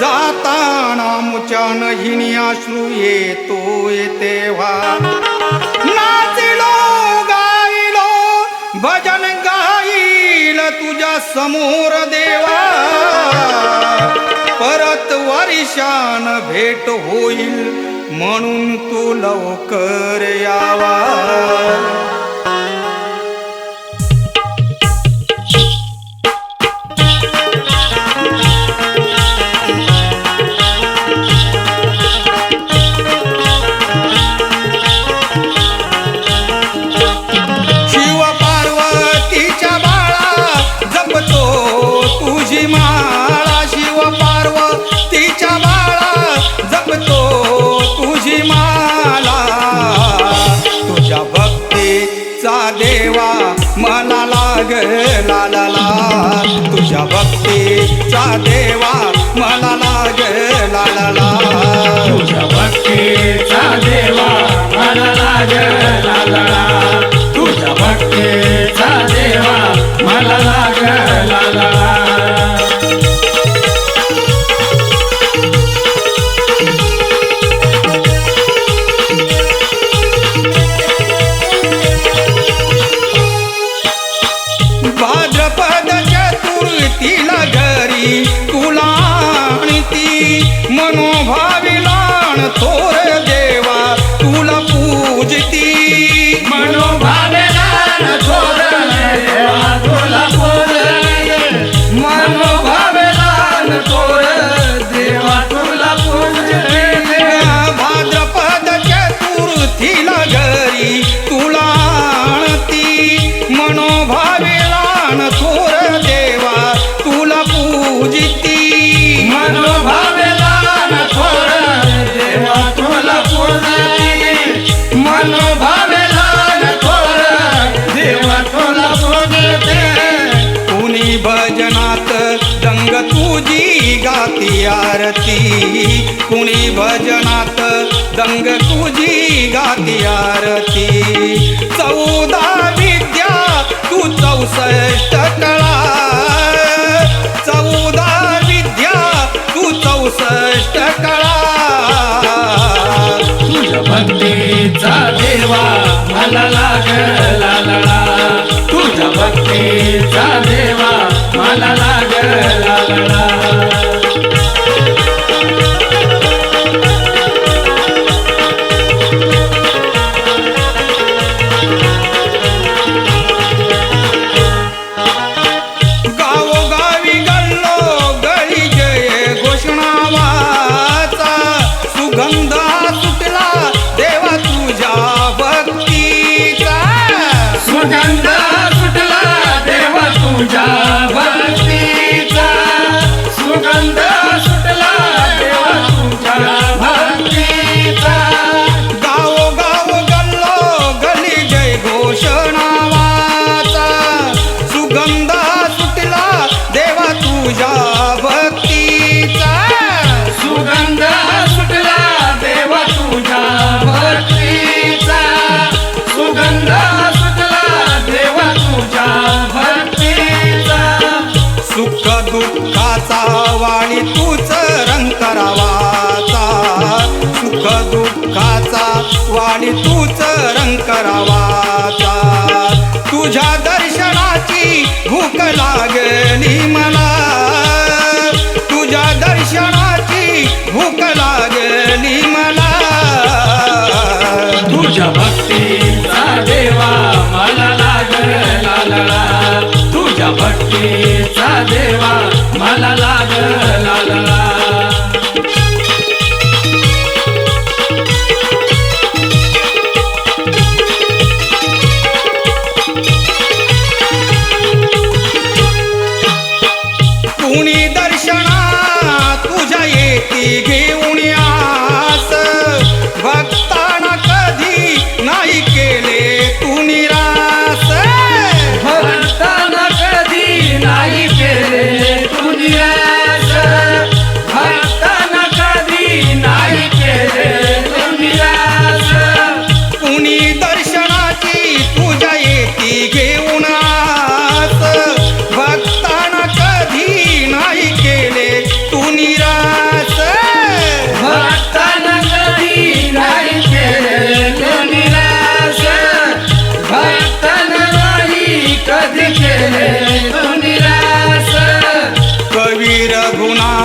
जाताना मुच्या नहिनी अश्रू येतो तेव्हा नाचलो गायलो भजन गाईल तुझ्या समोर देवा. परत वर्षान भेट होईल म्हणून तू लवकर यावा. ला तुझ्या भक्तीचा देवा मला तुझ्या भक्तीचा देवा मला भाद्रपद चतुर्थीला आरती कुणी भजनात दंग तुझी गाती आरती. चौदा विद्या तू चौसष्ट कळा. चौदा विद्या तू चौसष्ट कळा. तुझ्या भक्तीचा देवा मला लाग लागला तुझ्या भक्तीचा देवा करावाचा. तुझ्या दर्शनाची भूक लागली मला. तुझ्या दर्शनाची भूक लागली मला. तुझ्या भक्तीचा देवा मला लाग लागला. तुझ्या भक्तीचा देवा मला लागला. রঘুনাথ